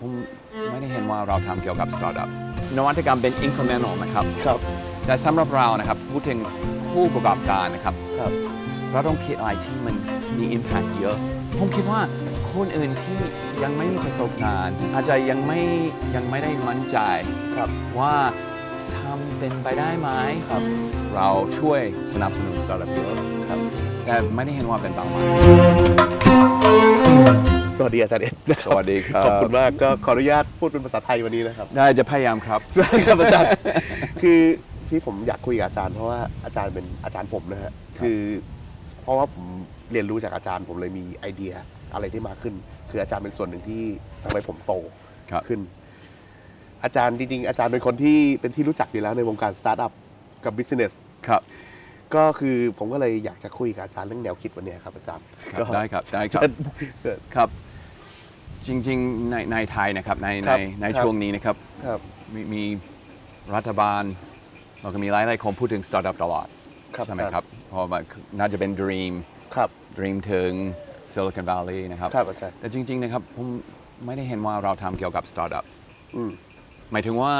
ผมไม่ได้เห็นว่าเราทำเกี่ยวกับสตาร์ทอัพนวัตกรรมเป็น incremental นะครับ ครับ แต่สำหรับเรานะครับพูดถึงผู้ประกอบการนะครับ ครับ เราต้องคิดอะไรที่มันมี impact เยอะ ผมคิดว่าคนอื่นที่ยังไม่มีประสบการณ์ อาจจะยังไม่ยังไม่ได้มั่นใจครับว่าทำเป็นไปได้ไหมครับ เราช่วยสนับสนุนสตาร์ทอัพเยอะครับ แต่ไม่ได้เห็นว่าเป็นเป้าหมาย สวัสดีอาจารย์เอ็ดนะครับสวัสดีครับ ขอบคุณมากก็ขออนุญาตพูดเป็นภาษาไทยวันนี้นะครับ ได้จะพยายามครับ ได้ครับอาจารย์ คือที่ผมอยากคุยกับอาจารย์เพราะว่าอาจารย์เป็นอาจารย์ผมนะฮะคือ เพราะว่าผมเรียนรู้จากอาจารย์ผมเลยมีไอเดียอะไรที่มากขึ้น คืออาจารย์เป็นส่วนหนึ่งที่ทำให้ผมโตครับ ขึ้น อาจารย์จริงๆอาจารย์เป็นคนที่เป็นที่รู้จักอยู่แล้วในวงการสตาร์ทอัพกับบิสเนสครับ ก็คือผมก็เลยอยากจะคุยกับอาจารย์เรื่องแนวคิดวันเนี้ยครับอาจารย์ครับก็ได้ครับได้ครับเกิดครับ จริงๆในในไทยนะครับในคในรับในครับ ช่วงนี้นะครับครับมีมีรัฐบาลเราก็มีหลายๆคนพูดถึงสตาร์ทอัพตลอดครับใช่ไหมครับเพราะว่าน่าจะเป็น Dream ครับ Dream ถึง Silicon Valley นะครับ ครับอาจารย์แต่จริง ๆ นะครับ ผมไม่ได้เห็นว่าเราทำเกี่ยวกับสตาร์ทอัพอืมหมายถึงว่า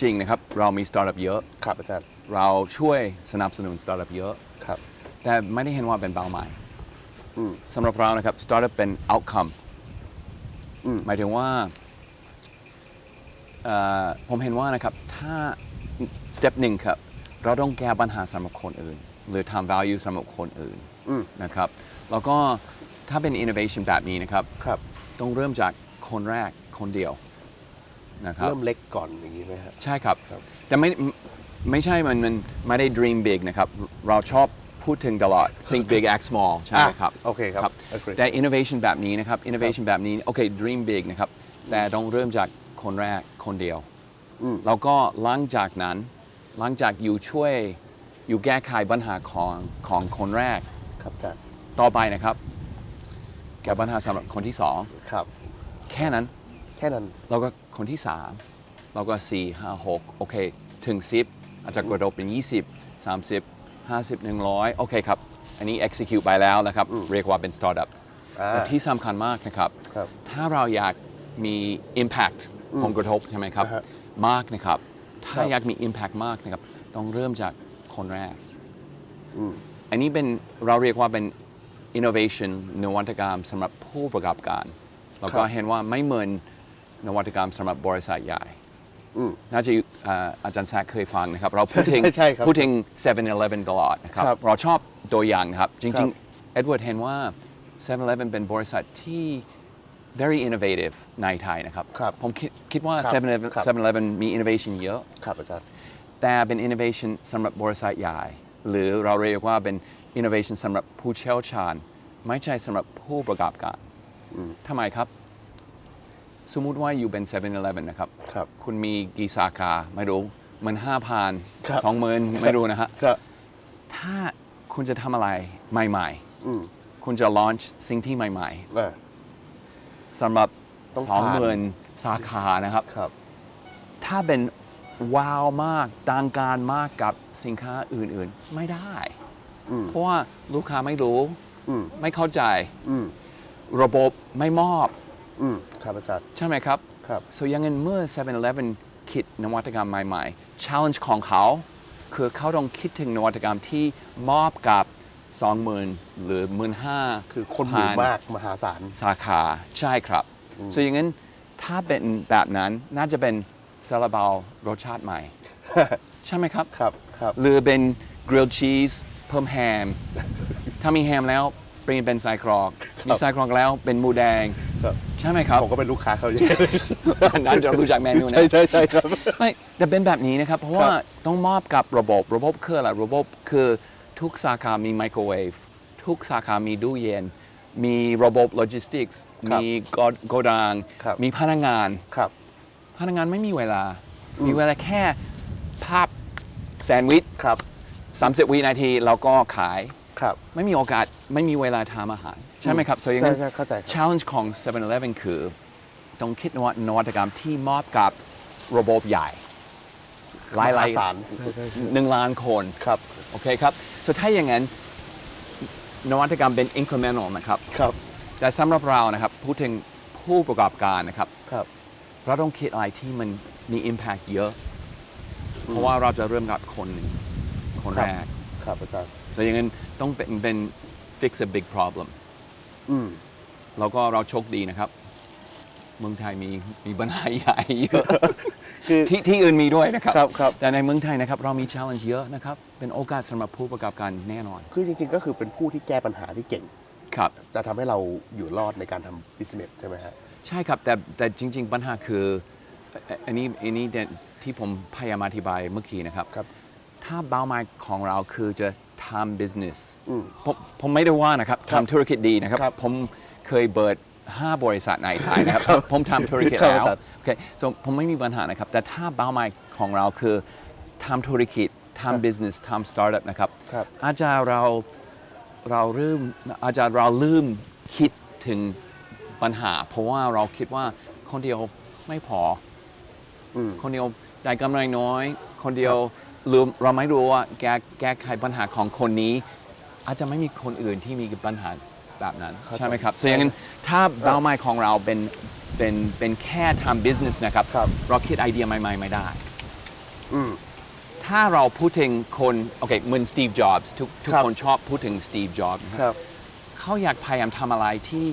จริงนะครับ เรามีสตาร์ทอัพเยอะ ครับอาจารย์เราช่วยสนับสนุนสตาร์ทอัพเยอะ ครับ แต่ไม่ได้เห็นว่าเป็นเป้าหมายอืม สำหรับเรานะครับสตาร์ทอัพเป็น outcome อืม หมายถึงว่าเอ่อผมเห็นว่านะครับ ถ้า step หนึ่งครับ เราต้องแก้ปัญหาสำหรับคนอื่น หรือทำ value สำหรับคนอื่นอืม นะครับ แล้วก็ถ้าเป็น innovation แบบนี้นะครับ ครับ ต้องเริ่มจากคนแรกคนเดียวนะครับ เริ่มเล็กก่อนอย่างนี้ไหมฮะ ใช่ครับ ครับ แต่ไม่ไม่ใช่มันมันไม่ได้ dream big นะครับ เราชอบ พูดถึงตลอด think big act small ใช่ไหมครับโอเคครับครับ agree แต่ innovation แบบนี้นะครับ innovation แบบนี้โอเค dream big นะครับแต่ต้องเริ่มจากคนแรกคนเดียวอืมแล้วก็หลังจากนั้น หลังจากอยู่ช่วยอยู่แก้ไขปัญหาของของคนแรก ครับอาจารย์ต่อไปนะครับ แก้ปัญหาสำหรับคนที่สองครับ แค่นั้น แค่นั้นแล้วก็คนที่3แล้วก็4 5 6โอเค ถึง10อาจจะกระโดดเป็น20 30 50 100 โอเคครับ อันนี้ execute ไปแล้วนะครับ เรียกว่าเป็น startup อ่าแต่ที่สำคัญมากนะครับ ครับถ้าเราอยากมี impact ผลกระทบใช่ไหมครับ อ่าฮะมากนะครับ ถ้าครับ อยากมี impact มากนะครับ ต้องเริ่มจากคนแรก อืม อันนี้เป็นเราเรียกว่าเป็น innovation นวัตกรรมสำหรับผู้ประกอบการ แล้วก็ครับ เห็นว่าไม่เหมือนนวัตกรรมสำหรับบริษัทใหญ่อืม น่าจะอ่าอาจารย์แซคเคยฟังนะครับ เราพูดถึงใช่ใช่ครับพูดถึง 7-Eleven ตลอดนะครับ ครับเราชอบตัวอย่างนะครับ จครัริงบ ๆ เอ็ดเวิร์ดเห็นว่า 7-Eleven เป็นบริษัทที่ very innovative ในไทยนะครับ ครับผมคิดคิดว่าครับ 7-Eleven ครับ 7-Eleven มี innovation เยอะ ครับอาจารย์ แต่เป็น innovation สำหรับบริษัทใหญ่ หรือเราเรียกว่าเป็น innovation สำหรับผู้เชี่ยวชาญ ไม่ใช่สำหรับผู้ประกอบการอืมทำไมครับ สมมุติว่าอยู่เป็น 7-Eleven นะครับ ครับ คุณมีกี่สาขาไม่รู้ มันห้าพันครับ สองหมื่นไม่รู้นะฮะ ครับ ถ้าคุณจะทำอะไรใหม่อืมๆ คุณจะ launch สิ่งที่ใหม่อ่า ๆสำหรับต้องสองผ่านหมื่นสาขานะครับ ครับ ถ้าเป็นว้าวมากต่างการมากกับสินค้าอื่นๆ ไม่ได้ อืม เพราะว่าลูกค้าไม่รู้ อืม ไม่เข้าใจ อืม ระบบไม่มอบ อืมครับอาจารย์ ใช่ไหมครับ ครับ so อยังงั้นเมื่อ 7-Eleven คิดนวัตกรรมใหม่ๆ challenge ของเขา คือเขาต้องคิดถึงนวัตกรรมที่มอบกับ 20,000 หรือ 15,000คือคนหมู่ผ่มากมหาศาล สาขาใช่ครับ so อย่างนั้นถ้าเป็นแบบนั้นน่าจะเป็นซาลาเปารสชาติใหม่ ใช่ไหมครับ ครับ ครับ หรือเป็น grilled cheese เพิ่มแฮม ถ้ามีแฮมแล้วเปลี่ยนเป็นไส้กรอก มีไส้กรอกแล้วเป็นหมูแดง ครับ ใช่ไหมครับ ผมก็เป็นลูกค้าเขาเยอะอันนั้นจะรู้จักเมนูนะใช่ใช่ใช่ครับ ไม่แต่เป็นแบบนี้นะครับ เพราะว่าต้องมอบกับระบบ ระบบคืออะไรระบบคือทุกสาขามีไมโครเวฟทุกสาขามีตู้เย็น มีระบบโลจิสติกส์ครับมีโกดังครับมีพนักงานครับพนักงานไม่มีเวลา มีเวลาแค่ภาพแซนด์วิชครับ30วินาทีแล้วก็ขาย ครับ ไม่มีโอกาสไม่มีเวลาทำอาหาร ใช่ไหมครับ so อย่างใช่นั้นใช่เข้าใจครับ challenge ของ 7-Eleven คือต้องคิดนวัตนวัตกรรมที่มอบกับระบบใหญ่ หลายมหลาหายศาลใช่ใช่ใช่ หนึ่งล้านคน ครับ โอเคครับ so ถ้าอย่างนั้นนวัตกรรมเป็น incremental นะครับ ครับ แต่สำหรับเรานะครับพูดถึงผผู้ประกอบการนะครับ ครับ เราต้องคิดอะไรที่มันมี Impact เยอะ เพราะว่าเราจะเริ่มกับคนหนึ่งคนครับ แรก ครับอาจารย์ so อย่างนั้นต้องเป็นเป็น fix a big problem อืมแล้วก็เราโชคดีนะครับ เมืองไทยมีมีปัญหาใหญ่เยอะ คือที่ที่อื่นมีด้วยนะครับ ครับครับ แต่ในเมืองไทยนะครับเรามี challenge เยอะนะครับ เป็นโอกาสสำหรับผู้ประกอบการแน่นอนคือจริงๆก็คือเป็นผู้ที่แก้ปัญหาที่เก่ง ครับ จะทำให้เราอยู่รอดในการทำ business ใช่ไหมฮะ ใช่ครับแต่แต่จริง ๆ ปัญหาคือเอ่ออันนี้อันนี้เนี่ยที่ผมพยายามอธิบายเมื่อกี้นะครับ ครับ ถ้าเป้าหมายของเราคือจะ ทำ business อืมผมผมไม่ได้ว่านะครับครับทำธุรกิจดีนะครับ ครับผมเคยเปิด 5 บริษัทในไทยนะครับครับผมทำธุรกิจครับแล้วครับ โอเค so ผมไม่มีปัญหานะครับ แต่ถ้าเป้าหมายของเราคือทำธุรกิจครับทำ business ทำ startup นะครับ ครับ อาจจะเราเราเริ่มอาจจะเราลืมคิดถึงปัญหา เพราะว่าเราคิดว่าคนเดียวไม่พออืมคนเดียวได้กำไรน้อย คนเดียว ลืมเราไม่รู้ว่าแก้แก้ไขปัญหาของคนนี้ อาจจะไม่มีคนอื่นที่มีปัญหาแบบนั้นครับใช่ไหมครับส่วนอย่างนั้นถ้าเป้าหมายของเราเป็นเป็นเป็นแค่ทำ business นะครับ ครับ เราคิดไอเดียใหม่ๆไม่ได้ อืม ถ้าเราพูดถึงคนโอเคเหมือนสตีฟจ็อบส์ทุกทุกครับ คนชอบพูดถึงสตีฟจ็อบส์ครับ เขาอยากพยายามทำอะไรที่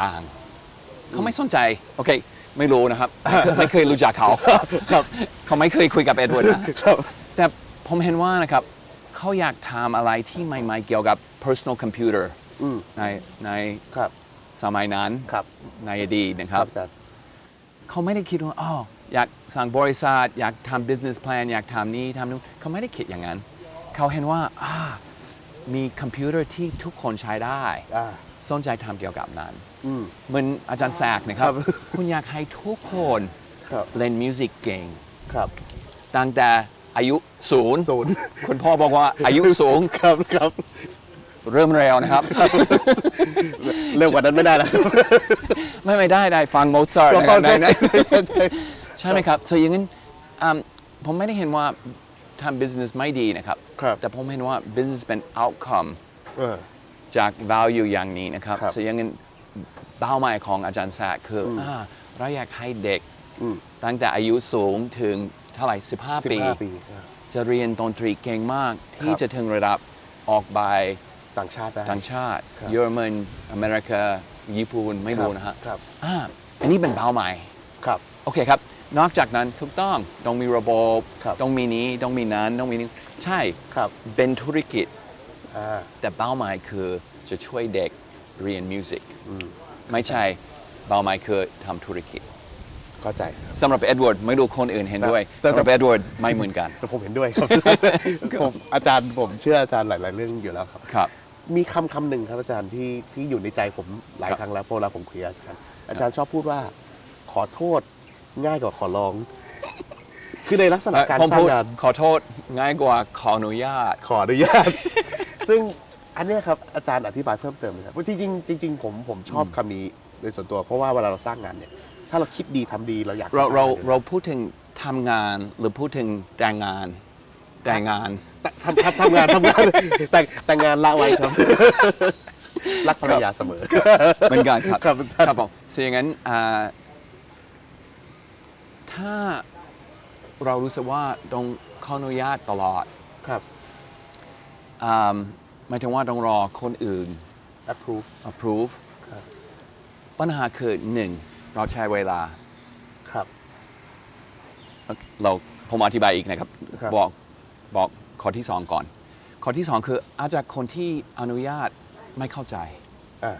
ดังๆเขาไม่สนใจ โอเค ไม่รู้นะครับ ไม่เคยรู้จักเขาครับ เขาไม่เคยคุยกับเอ็ดเวิร์ดนะครับ แต่ผมเห็นว่านะครับเขาอยากทำอะไรที่ใหม่ๆเกี่ยวกับ personal computer อืมในในครับสมัยนั้นครับในอดีตนะครับอาจารย์ เขาไม่ได้คิดว่าอ๋ออยากสั่งบริษัทอยากทำ business plan อยากทำนี้ทำนู้นเขาไม่ได้คิดอย่างนั้น เขาเห็นว่าอ่ามีคอมพิวเตอร์ที่ทุกคนใช้ได้ อ่า สนใจทำเกี่ยวกับนั้นอืม เหมือนอาจารย์แซกนะครับ ครับ คุณอยากให้ทุกคนครับ เล่นมิวสิกเก่ง ครับตั้งแต่อายุศูนย์ศูนย์คุณพ่อบอกว่าอายุสูงครับครับ เริ่มเร็วนะครับ เร็วกว่านั้นไม่ได้แล้วครับไม่ไม่ได้ได้ฟังโมซาร์ทนะครับได้ได้ ใช่ใช่ ใช่ไหมครับ so อย่างนั้นอืมผมไม่ได้เห็นว่าทำ business ไม่ดีนะครับ ครับ แต่ผมเห็นว่า business เป็น outcome เออ จาก value อย่างนี้นะครับครับ so อย่างนั้นเป้าหมายของอาจารย์แซกคืออมอ่าเราอยากให้เด็กอืมตั้งแต่อายุสูงถึงเท่าไหร่สิบ15 ปีห้าปีครับจะเรียนดนตรีเก่งมากที่ครับ จะถึงระดับออกใบต่างชาติได้ ต่างชาติ ครับ เยอรมันอเมริกาญี่ปุ่นไม่รู้นะฮะครับอ่าอันนี้เป็นเป้าหมาย ครับ โอเคครับ นอกจากนั้นถูกต้องต้องมีระบบครับ ต้องมีนี้ต้องมีนั้นต้องมีนี้ใช่ ครับ เป็นธุรกิจอ่า แต่เป้าหมายคือจะช่วยเด็กเรียนมิวสิกอืมไม่ใช่เป้าหมายคือทำธุรกิจเข้าใจครับสำหรับเอ็ดเวิร์ดไม่รู้คนอื่นเห็นด้วยแต่สำหรับเอ็ดเวิร์ดไม่เหมือนกันแต่ผมเห็นด้วยครับผมอาจารย์ผมเชื่ออาจารย์หลาย ๆ เรื่องอยู่แล้วครับครับมีคำคำหนึ่งครับอาจารย์ที่ที่อยู่ในใจผมหลายครับครั้งแล้วพอเวลาผมคุยกับอาจารย์ อาจารย์ชอบพูดว่า ขอโทษง่ายกว่าขอร้อง คือในลักษณะการผมสร้าพูงดงานขอโทษง่ายกว่าขออนุญาต ขออนุญาต ซึ่งอันเนี้ยครับอาจารย์อธิบายเพิ่มเติมเลยครับจริงๆจริงๆผมผมชอบคำนี้โดยส่วนตัว เพราะว่าเวลาเราสร้างงานเนี่ย ถ้าเราคิดดีทำดีเราอยากจะเราสงเรางนเราพูดถึงทำงานหรือพูดถึงแต่งงานแต่งงานทำทำทำงานทำงานแต่งแต่งงานละไว้ครับ รักภรรยาเสมอ เหมือนกันครับครับอาจารย์ครับผมเสียงั้นอ่าถ้าเรารู้สึกว่าต้องขออนุญาตตลอด ครับ อ่าหมายถึงว่าต้องรอคนอื่น approve approve ครับ ปัญหาคือหนึ่งเราใช้เวลา ครับ เราผมอธิบายอีกนะครับ ครับ บอกบอกข้อที่สองก่อน ข้อที่สองคืออาจจะคนที่อนุญาตไม่เข้าใจ อ่า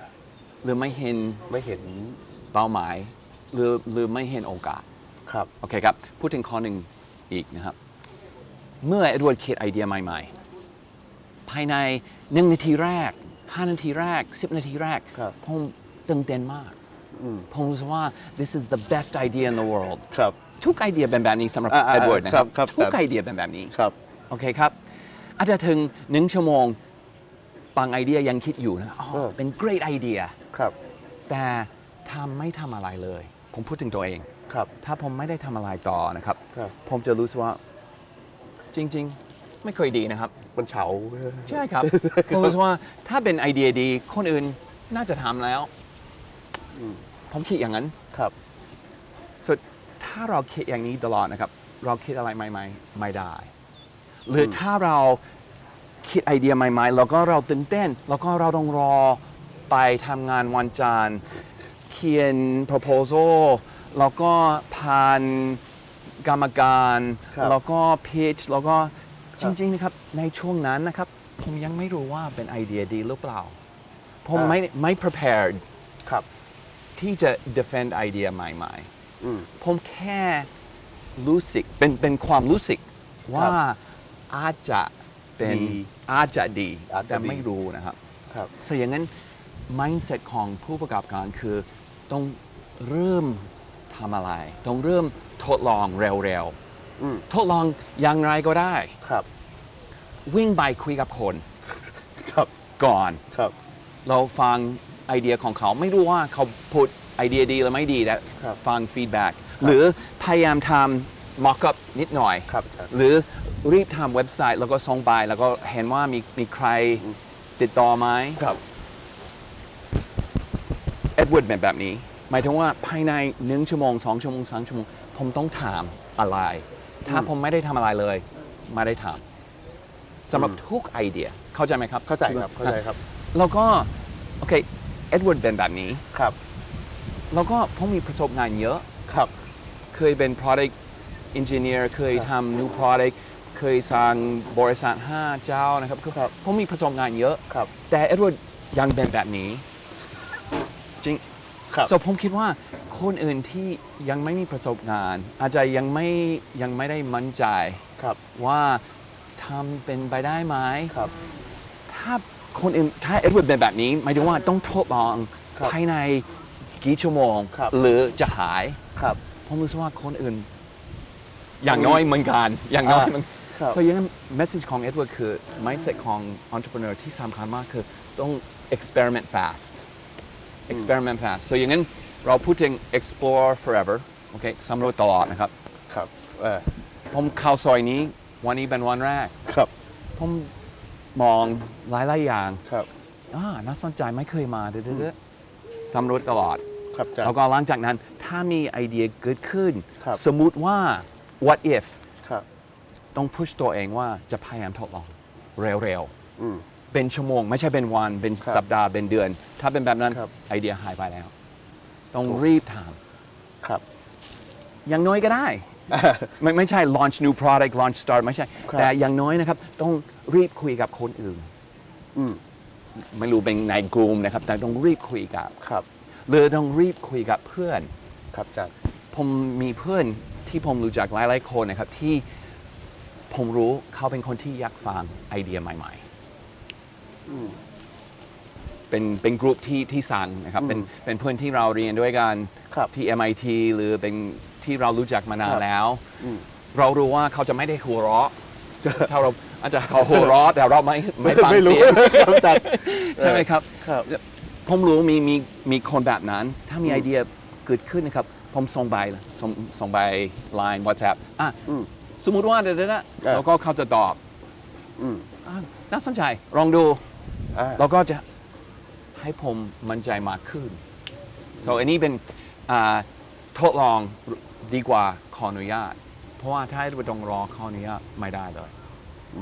หรือไม่เห็นไม่เห็นเป้าหมาย หรือหรือไม่เห็นโอกาส ครับ โอเคครับ พูดถึงข้อหนึ่งอีกนะครับ เมื่อเอ็ดเวิร์ดคิดไอเดียใหม่ ๆ ภายในหนึ่งนาทีแรก5นาทีแรก10นาทีแรก ครับ ผมตื่นเต้นมากอืมผมรู้สึกว่า this is the best idea in the world ครับ ทุกไอเดียเป็นแบบนี้สำหรับอ่าอ่าเอ็ดเวิร์ดนะครับครับ ทุกครับไอเดียเป็นแบบนี้ ครับ โอเคครับ อาจจะถึงหนึ่งชั่วโมงบางไอเดียยังคิดอยู่นะอ๋อเออ เป็น great idea ครับ แต่ทำไม่ทำอะไรเลย ผมพูดถึงตัวเอง ครับ ถ้าผมไม่ได้ทำอะไรต่อนะครับ ครับ ผมจะรู้สึกว่าจริง ๆ ไม่เคยดีนะครับ มันเฉา ใช่ครับผมรู้สึกว่าถ้าเป็นไอเดียดีคนอื่นน่าจะทำแล้วอืม ผมคิดอย่างนั้น ครับสุดถ้าเราคิดอย่างนี้ตลอดนะครับ เราคิดอะไรใหม่ ๆ ไม่ได้ หรืออม ถ้าเราคิดไอเดียใหม่ ๆ แล้วก็เราตื่นเต้น แล้วก็เราต้องรอไปทำงานวันจันทร์เขียน proposal แล้วก็ผ่านกรรมการ ครับแล้วก็ pitch แล้วก็คจรับริงๆนะครับ ในช่วงนั้นนะครับ ผมยังไม่รู้ว่าเป็นไอเดียดีหรือเปล่า ผมอ่าไม่ไม่ prepared ครับ ที่จะ defend ไอเดียใหม่ๆอืมผมแค่รู้สึกเป็นเป็นความรู้สึกว่าอาจจะเป็นดีอาจจะดีอาจจะแต่ดีไม่รู้นะครับครับส่วนอย่างนั้น mindset ของผู้ประกอบการคือต้องเริ่มทำอะไร ต้องเริ่มทดลองเร็วอืมๆทดลองอย่างไรก็ได้ครับ วิ่งไปคุยกับคนครับก่อน ครับ เราฟังไอเดียของเขาไม่รู้ว่าเขาพูดไอเดียดีหรือไม่ดีแต่ครับฟังฟีดแบ็กหรือพยายามทำ mock up นิดหน่อย ครับอาจารย์หรือรีบทำเว็บไซต์แล้วก็ส่งไปแล้วก็เห็นว่ามีมีใครติดต่อไหมครับ เอ็ดเวิร์ดเป็นแบบนี้ หมายถึงว่าภายในหนึ่งชั่วโมงสองชั่วโมงสามชั่วโมง ผมต้องถามอะไร ถ้าอืมผมไม่ได้ทำอะไรเลย ไม่ได้ทำ สำหรับอืมทุกไอเดีย เข้าใจไหมครับเข้าใจครับเข้าใจครับแล้วก็โอเคเอ็ดเวิร์ดเป็นแบบนี้ครับ แล้วก็ผมมีประสบงานเยอะครับ เคยเป็น product engineer เคยครับทำ new product เคยสร้างบริษัท5เจ้านะครับคือครับผมมีประสบงานเยอะครับ แต่เอ็ดเวิร์ดยังเป็นแบบนี้ จริงครับ so ผมคิดว่าคนอื่นที่ยังไม่มีประสบการณ์อาจจะยังไม่ยังไม่ได้มั่นใจครับว่า ทำเป็นไปได้ไหมครับ ถ้าคนอื่นถ้าเอ็ดเวิร์ดเป็นแบบนี้หมายถึงว่าต้องทดลองครับภายในกี่ชั่วโมง ครับ หรือจะหายครับ ผมรู้สึกว่าคนอื่น อย่างน้อยเหมือนกันอย่างน้อยอ่า มัน ครับ so อย่างนั้น message ของ Edward คือ mindset ของ entrepreneur ที่สำคัญมากคือต้อง experiment fast experiment fast so อย่างนั้นเราพูดถึง explore forever โอเคสำรวจตลอดนะครับ ครับเออผมเข้าซอยนี้ วันนี้เป็นวันแรก ครับผมมองหลายๆอย่างครับอ่าน่าสนใจไม่เคยมาเด้อๆสำรวจตลอด ครับอาจารแล้วย์ก็หลังจากนั้นถ้ามีไอเดียเกิดขึ้น ครับ สมมุติว่า what if ครับ ต้องพุชตัวเองว่าจะพยายามทดลองเร็วอืม ๆ เป็นชั่วโมง ไม่ใช่เป็นวัน เป็นครับสัปดาห์ เป็นเดือน ถ้าเป็นแบบนั้นครับไอเดียหายไปแล้ว ต้องรีบทครับำอย่างน้อยก็ได้ ไม่ไม่ใช่ launch new product launch start ไม่ใช่ ครับ แต่อย่างน้อยนะครับ ต้องรีบคุยกับคนอื่น อืมไม่รู้เป็นในกลุ่มนะครับ แต่ต้องรีบคุยกับครับหรือต้องรีบคุยกับเพื่อน ครับอาจารย์ ผมมีเพื่อนที่ผมรู้จักหลายๆคนนะครับ ที่ผมรู้เขาเป็นคนที่อยากฟังไอเดียใหม่อืมๆเป็นเป็นกลุ่มที่ที่สั่งนะครับอืมเป็นเป็นเพื่อนที่เราเรียนด้วยกันครับ ที่ MIT หรือเป็น ที่เรารู้จักมานานครับแล้ว อืม เรารู้ว่าเขาจะไม่ได้หัวเราะถ้าเราอาจจะเขาหัวเราะแต่เราไม่ไม่ฟังไม่รู้เสียงครับอาจารย์ใช่ไหมครับ ครับ ผมรู้มีมีมีคนแบบนั้น ถ้ามีอืมไอเดียเกิดขึ้นนะครับ ผมส่งไปส่งส่งไป Line WhatsApp อะอืมสมมุติว่าเดี๋ยวๆนะอะ แล้วก็เขาจะตอบอืมอะน่าสนใจลองดู อ่า แล้วก็จะให้ผมมั่นใจมากขึ้น so อันนี้เป็นอ่าทดลอง ดีกว่าขออนุญาต เพราะว่าถ้าให้ต้องรอขออนุญาตไม่ได้เลย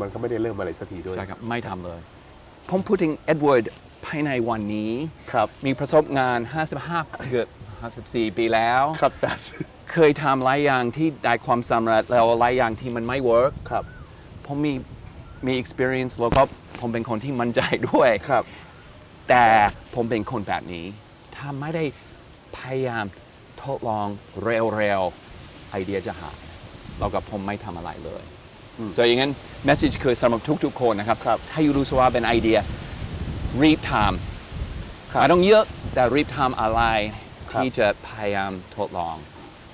มันก็ไม่ได้เริ่มอะไรสักทีด้วยใช่ครับ ไม่ทำเลย ผมพูดถึงเอ็ดเวิร์ดภายในวันนี้ ครับมีประสบงาน 55 เกือบ54 ปีแล้ว ครับอาจารย์เคยทำหลายอย่างที่ได้ความสำเร็จแล้วหลายอย่างที่มันไม่เวิร์กครับ ผมมีมี experience แล้วก็ผมเป็นคนที่มั่นใจด้วย ครับ แต่ผมเป็นคนแบบนี้ ถ้าไม่ได้พยายาม ทดลองเร็วๆ ไอเดียจะหายแล้วก็ผมไม่ทำอะไรเลยอืม so อย่างนั้น message คือสำหรับทุกๆ คนนะครับครับถ้าอยู่รู้สึกว่าเป็นไอเดียรีบทครับำไม่ต้องเยอะแต่รีบทำอะไรครับที่จะพยายามทดลอง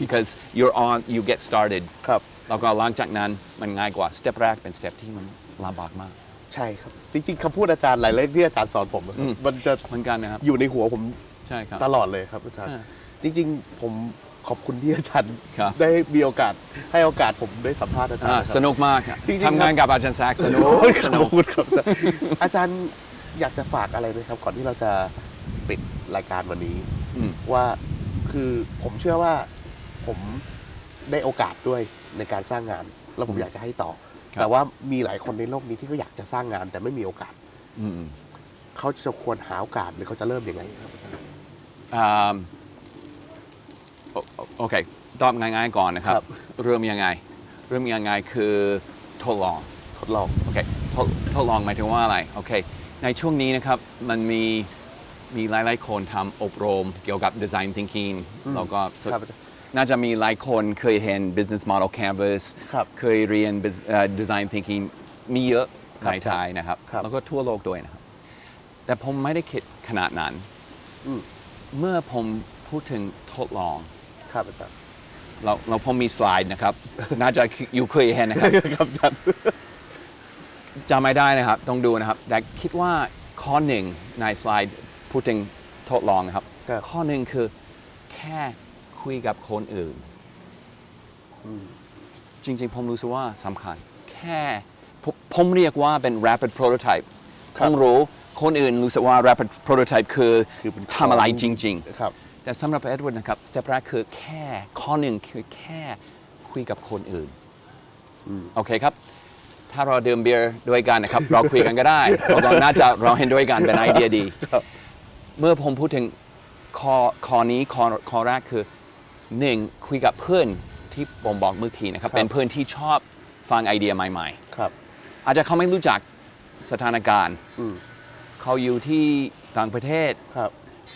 because you're on you get started ครับแล้วก็หลังจากนั้นมันง่ายกว่า step แรกเป็น step ที่มันลำบากมากใช่ครับ จริงๆคำพูดอาจารย์หลายเรื่องที่อาจารย์สอนผมอะครับอืมมันจะเหมือนกันนะครับอยู่ในหัวผมใช่ครับตลอดเลยครับอาจารย์อ่า จริง ๆ ผมขอบคุณที่อาจารย์ครับ ได้มีโอกาสให้โอกาสผมได้สัมภาษณ์อาจารย์อ่าครับ สนุกมากครับจริงๆ ทำงานกับอาจารย์แซกสนุก โอ้ยสขนุอกบคุณครับอาจารย์อยากจะฝากอะไรไหมครับ ก่อนที่เราจะปิดรายการวันนี้อืม ว่าคือผมเชื่อว่าผมได้โอกาสด้วยในการสร้างงาน แล้วผมอยากจะให้ต่อครับแต่ว่ามีหลายคนในโลกนี้ที่ก็อยากจะสร้างงาน แต่ไม่มีโอกาส อืม เขาจะควรหาโอกาสหรือเขาจะเริ่มยังไงครับ อ่า โอโอเคตอบง่ายๆก่อนนะครับ ครับ เริ่มยังไง เริ่มยังไงคือทดลอง ทดลอง โอเคทดทดลองหมายถึงว่าอะไร โอเค ในช่วงนี้นะครับ มันมีมีหลายๆคนทำอบรมเกี่ยวกับ Design Thinking อืมแล้วก็ครับน่าจะมีหลายคนเคยเห็น Business Model Canvas ครับ เคยเรียน Bus- เอ่อ Design Thinking มีเยอะครัในบไทยนะครับ ครับ แล้วก็ทั่วโลกด้วยนะครับ แต่ผมไม่ได้คิดขนาดนั้นอืมเมื่อผมพูดถึงทดลอง ครับอาจารย์เราเราผมมีสไลด์นะครับ น่าจะอยู่เคยเห็นนะครับครับอาจารย์จำไม่ได้นะครับ ต้องดูนะครับ แต่คิดว่าข้อหนึ่งในสไลด์พูดถึงทดลองนะครับ ครับข้อหนึ่งคือแค่คุยกับคนอื่น อืม จริงๆ ผมรู้สึกว่าสำคัญ แค่ผมผมเรียกว่าเป็น rapid prototype ครับต้องรู้คนอื่นรู้สึกว่า rapid prototype คือคือเป็นทำอะไรจริงครับๆ แต่สำหรับเอ็ดเวิร์ดนะครับสเต็ปแรกคือแค่ข้อหนึ่งคือแค่คุยกับคนอื่นอืมโอเคครับ ถ้าเราดื่มเบียร์ด้วยกันนะครับ เราคุยกันก็ได้ เราเราน่าจะเราเห็นด้วยกันเป็นไอเดียดีครับเมื่อผมพูดถึงข้อข้อนี้ข้อข้อแรกคือหนึ่งคุยกับเพื่อนที่ผมบอกเมื่อกี้นะครับครับเป็นเพื่อนที่ชอบฟังไอเดียใหม่ครับๆอาจจะเขาไม่รู้จักสถานการณ์อืมเขาอยู่ที่ต่างประเทศครับ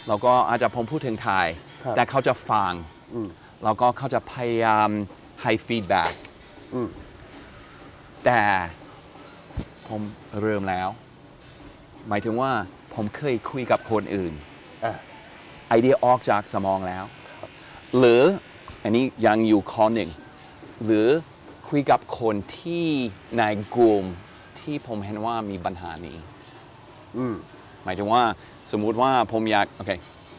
แล้วก็อาจจะผมพูดถึงไทย ครับแต่เขาจะฟัง อืม แล้วก็เขาจะพยายามให้ฟีดแบ็กอืม แต่ผมเริ่มแล้ว หมายถึงว่าผมเคยคุยกับคนอื่น อะ ไอเดียออกจากสมองแล้ว ครับ หรืออันนี้ยังอยู่ข้อหนึ่ง หรือคุยกับคนที่ในกลุ่มที่ผมเห็นว่ามีปัญหานี้ อืม หมายถึงว่าสมมุติว่าผมอยากโอเค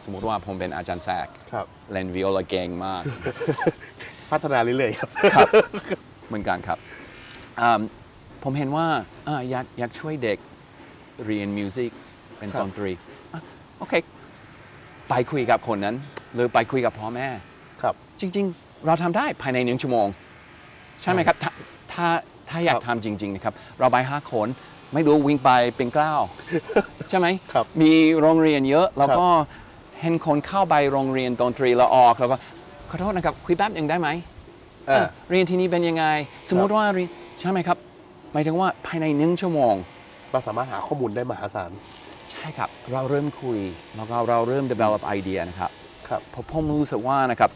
สมมุติว่าผมเป็นอาจารย์แซกครับ เล่นวิโอลาเก่งมาก พัฒนาเรื่อยๆครับ ครับเหมือนกันครับอืมผมเห็นว่าอ่าอยากอยากช่วยเด็กเรียนมิวสิกเป็นครับ ดนตรีอะโอเค ไปคุยกับคนนั้น หรือไปคุยกับพ่อแม่ ครับ จริง ๆ เราทำได้ภายในหนึ่งชั่วโมง ใช่ไหมครับ ถ้าถ้าถ้าอยากครับ ทำจริง ๆ นะครับ เราไปห้าคน ไม่รู้วิ่งไปเป็นเกล้าใช่ไหมครับมีโรงเรียนเยอะแล้วก็เห็นคนเข้าไปโรงเรียนดนตรีแล้วออกแล้วก็ขอโทษนะครับคุยแป๊บหนึ่งได้ไหมอะเรียนที่นี่เป็นยังไง สมมติว่าเรียนใช่ไหมครับหมายถึงว่าภายในหนึ่งชั่วโมงเราสามารถหาข้อมูลได้มหาศาลใช่ครับ เราเริ่มคุยแล้วก็เราเริ่ม develop ไอเดียนะครับครับผมผมรู้สึกว่านะครับ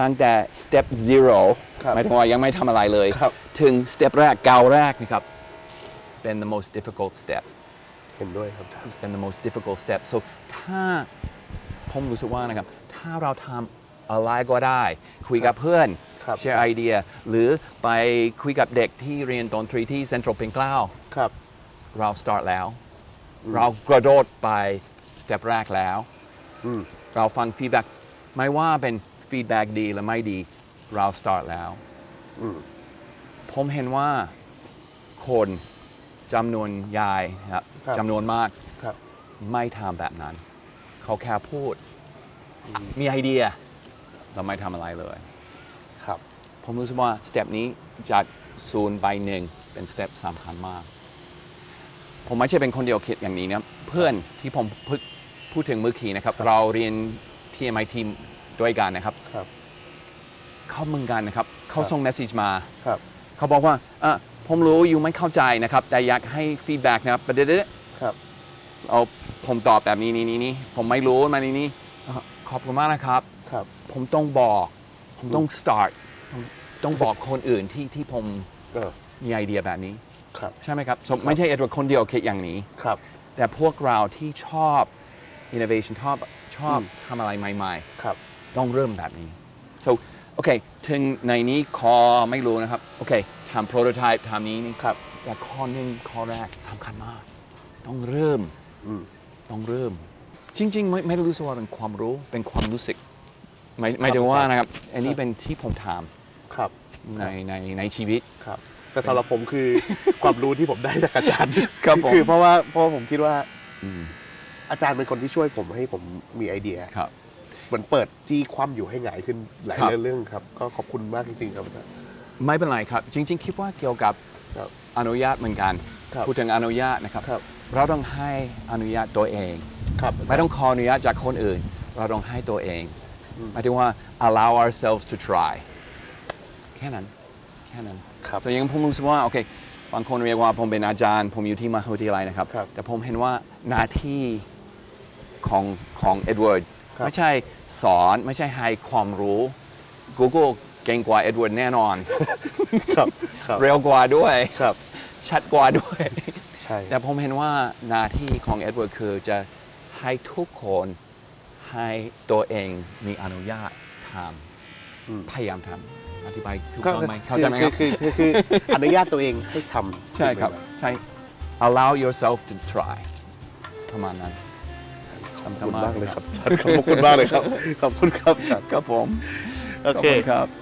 ตั้งแต่ step zero ครับหมายถึงว่ายังไม่ทำอะไรเลยครับถึง step แรกก้าวแรกนะครับ เป็น the most difficult step เห็นด้วยครับอาจารย์เป็น the most difficult step so ถ้าผมรู้สึกว่านะครับ ถ้าเราทำอะไรก็ได้ คุยกับเพื่อน ครับ แชร์ไอเดีย หรือไปคุยกับเด็กที่เรียนดนตรีที่เซ็นทรัลเป็นเกล้า ครับ เรา start แล้วอืมเรากระโดดไป step แรกแล้ว อืม เราฟังฟีดแบ็กไม่ว่าเป็นฟีดแบ็กดีหรือไม่ดี เรา start แล้วอืมผมเห็นว่าคน จำนวนใหญ่ครับครับจำนวนมากครับ ไม่ทำแบบนั้น เขาแค่พูด มีไอเดียเราไม่ทำอะไรเลย ครับ ผมรู้สึกว่าสเต็ปนี้จากศูนย์ไปหนึ่งเป็นสเต็ปสำคัญมาก ผมไม่ใช่เป็นคนเดียวคิดอย่างนี้นะครับเพื่อนที่ผมพูดพูดถึงเมื่อกี้นะครับ เราเรียนที่ MIT ด้วยกันนะครับ ครับ เขาเหมือนกันนะครับ เขาครับส่งเมสเซจมา ครับ เขาบอกว่าอะ ผมรู้อยู่ไม่เข้าใจนะครับ แต่อยากให้ฟีดแบ็กนะครับประเด็นครับเอาผมตอบแบบนี้นี้นี้นี้ผมไม่รู้มานี้นี้อะขอบคุณมากนะครับ ครับ ผมต้องบอก ผมต้อง start ต้องต้องบอกคนอื่นที่ที่ผมเออมีไอเดียแบบนี้ ครับ ใช่ไหมครับ so, ไม่ใช่เอ็ดวาร์ดคนเดียวคิดอย่างนี้ ครับ แต่พวกเราที่ชอบ innovation ชอบชอบอืมทำอะไรใหม่ครับๆต้องเริ่มแบบนี้ so โอเคถึงในนี้คอไม่รู้นะครับ โอเค ทำ prototype ทำนี้นี่ครับ แต่ข้อหนึ่งข้อแรกสำคัญมาก ต้องเริ่มอืมต้องเริ่ม จริง ๆ ไม่ไม่ได้รู้สึกว่าเป็นความรู้เป็นความรู้สึกหมายหมายถึงว่านะครับ อันนี้เป็นที่ผมถามครับในในในชีวิตครับ แต่สำหรับผมคือความรู้ที่ผมได้จากอาจารย์ครับผมคือเพราะว่าเพราะว่าผมคิดว่าอืมอาจารย์เป็นคนที่ช่วยผมให้ผมมีไอเดียครับเหมือนเปิดที่คว่ำอยู่ให้หงายขึ้นหลายครับเรื่องครับ ก็ขอบคุณมากจริงๆครับอาจารย์ ไม่เป็นไรครับ จริง ๆ คิดว่าเกี่ยวกับครับ อนุญาตเหมือนกันครับพูดถึงอนุญาตนะครับ ครับ เราต้องให้อนุญาตตัวเอง ครับไม่ต้องขออนุญาตจากคนอื่น เราต้องให้ตัวเองอืมหมายถึงว่า allow ourselves to try แค่นั้น แค่นั้นครับ ส่วนยังผมรู้สึกว่าโอเคบางคนเรียกว่าผมเป็นอาจารย์ ผมอยู่ที่มหาวิทยาลัยนะครับ ครับแต่ผมเห็นว่าหน้าที่ของของเอ็ดเวิร์ดครับ ไม่ใช่สอนไม่ใช่ให้ความรู้ Google เก่งกว่าเอ็ดเวิร์ดแน่นอน ครับครับเร็วกว่าด้วย ครับชัดกว่าด้วย ใช่แต่ผมเห็นว่าหน้าที่ของเอ็ดเวิร์ดคือจะให้ทุกคนให้ตัวเองมีอนุญาตทอืมำพยายามทำอธิบายถูกก็ต้องไหมเข้าใจไหมครับ คือคือคือคืออนุญาตตัวเองให้ทำใช่ครับ ใช่ allow yourself to try ประมาณนั้น ขอบคุณมากเลยครับอาจารย์ขอบคุณมากเลยครับ ขอบคุณครับอาจารย์ครับผม โอขอบเค คุณครับ